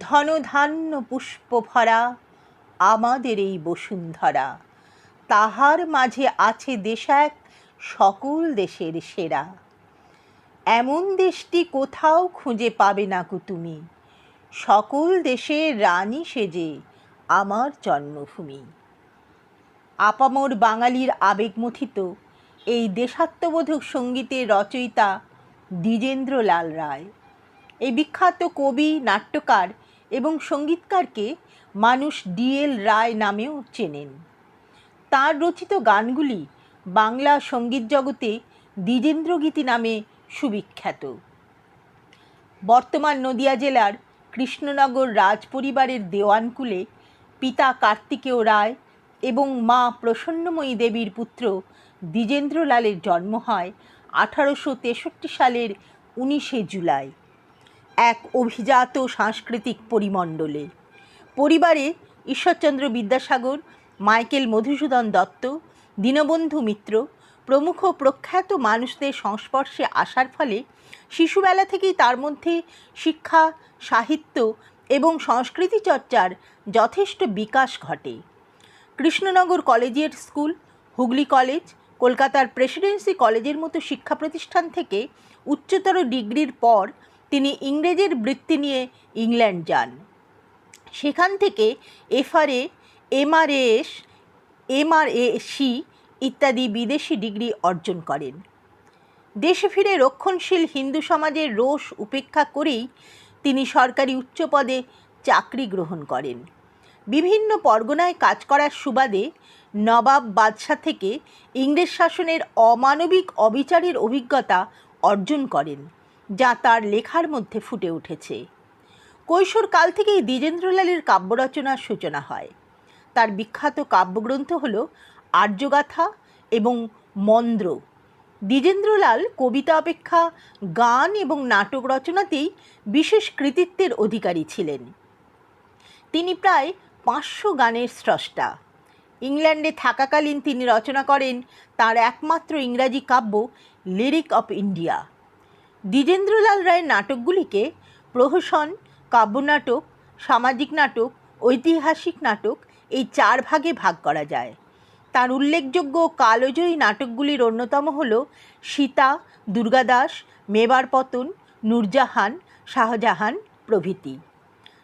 ধনধান্য পুষ্প ভরা আমাদের এই বসুন্ধরা। তাহার মাঝে আছে দেশ এক, সকল দেশের সেরা। এমন দেশটি কোথাও খুঁজে পাবে না কু তুমি। সকল দেশের রানী সেজে আমার জন্মভূমি। আপামর বাঙালির আবেগমথিত এই দেশাত্মবোধক সঙ্গীতের রচয়িতা দ্বিজেন্দ্রলাল রায়। এই বিখ্যাত কবি, নাট্যকার এবং সঙ্গীতকারকে মানুষ ডিএল রায় নামেও চেনেন। তার রচিত গানগুলি বাংলা সংগীত জগতে দ্বিজেন্দ্রগীতি নামে সুবিখ্যাত। বর্তমান নদিয়া জেলার কৃষ্ণনগর রাজপরিবারের দেওয়ানকুলে পিতা কার্তিকেয় রায় এবং মা প্রসন্নময়ী দেবীর পুত্র দ্বিজেন্দ্রলালের জন্ম হয় আঠারোশো তেষট্টি সালের উনিশে জুলাই। এক অভিজাত সাংস্কৃতিক পরিমণ্ডলে। পরিবারে ঈশ্বরচন্দ্র বিদ্যাসাগর, মাইকেল মধুসূদন দত্ত, দীনবন্ধু মিত্র প্রমুখ প্রখ্যাত মানুষদের সংস্পর্শে আসার ফলে শিশুবেলা থেকেই তার মধ্যে শিক্ষা, সাহিত্য এবং সংস্কৃতি চর্চার যথেষ্ট বিকাশ ঘটে। Krishnanagar collegiate school, Hooghly college, কলকাতার প্রেসিডেন্সি কলেজের মতো শিক্ষা প্রতিষ্ঠান থেকে উচ্চতর ডিগ্রির পর তিনি ইংরেজের বৃত্তি নিয়ে ইংল্যান্ড যান। সেখান থেকে এফআরএ, এমআরএস, এমআরএসি ইত্যাদি বিদেশি ডিগ্রি অর্জন করেন। দেশে ফিরে রক্ষণশীল হিন্দু সমাজের রোষ উপেক্ষা করেই তিনি সরকারি উচ্চ পদে চাকরি গ্রহণ করেন। বিভিন্ন পরগনায় কাজ করার সুবাদে নবাব বাদশাহ থেকে ইংরেজ শাসনের অমানবিক অবিচারের অভিজ্ঞতা অর্জন করেন। যা তার লেখার মধ্যে ফুটে উঠেছে। কৈশোর কাল থেকেই দ্বিজেন্দ্রলালের কাব্য রচনার সূচনা হয়। তার বিখ্যাত কাব্যগ্রন্থ হল আর্যগাথা এবং মন্দ্র। দ্বিজেন্দ্রলাল কবিতা অপেক্ষা, গান এবং নাটক রচনাতেই বিশেষ কৃতিত্বের অধিকারী ছিলেন। তিনি প্রায় পাঁচশো গানের স্রষ্টা। ইংল্যান্ডে থাকাকালীন তিনি রচনা করেন তার একমাত্র ইংরাজি কাব্য, লিরিক অফ ইন্ডিয়া। দ্বিজেন্দ্রলাল রায়ের নাটকগুলিকে প্রহসন, কাব্যনাটক, সামাজিক নাটক, ঐতিহাসিক নাটক এই চার ভাগে ভাগ করা যায়। তার উল্লেখযোগ্য কালজয়ী নাটকগুলির অন্যতম হল সীতা, দুর্গাদাস, মেবার পতন, নূরজাহান, শাহজাহান প্রভৃতি।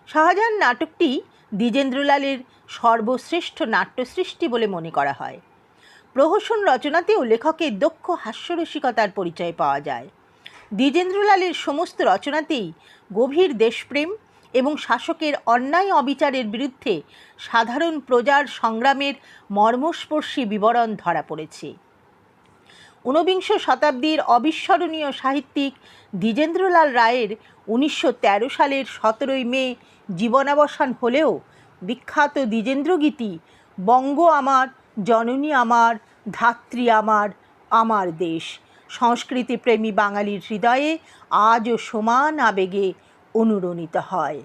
শাহজাহান নাটকটি দ্বিজেন্দ্রলালের সর্বশ্রেষ্ঠ নাট্যসৃষ্টি বলে মনে করা হয়। প্রহসন রচনাতেও লেখকের দক্ষ হাস্যরসিকতার পরিচয় পাওয়া যায়। দ্বিজেন্দ্রলালের সমস্ত রচনাতেই গভীর দেশপ্রেম এবং শাসকের অন্যায় অবিচারের বিরুদ্ধে সাধারণ প্রজার সংগ্রামের মর্মস্পর্শী বিবরণ ধরা পড়েছে। ঊনবিংশ শতাব্দীর অবিস্মরণীয় সাহিত্যিক দ্বিজেন্দ্রলাল রায়ের উনিশশো তেরো সালের সতেরোই মে জীবনাবসান হলেও বিখ্যাত দ্বিজেন্দ্রগীতি বঙ্গ আমার, জননী আমার, ধাত্রী আমার আমার দেশ সংস্কৃতিপ্রেমী বাঙালির হৃদয়ে আজও সমান আবেগে অনুরণিত হয়।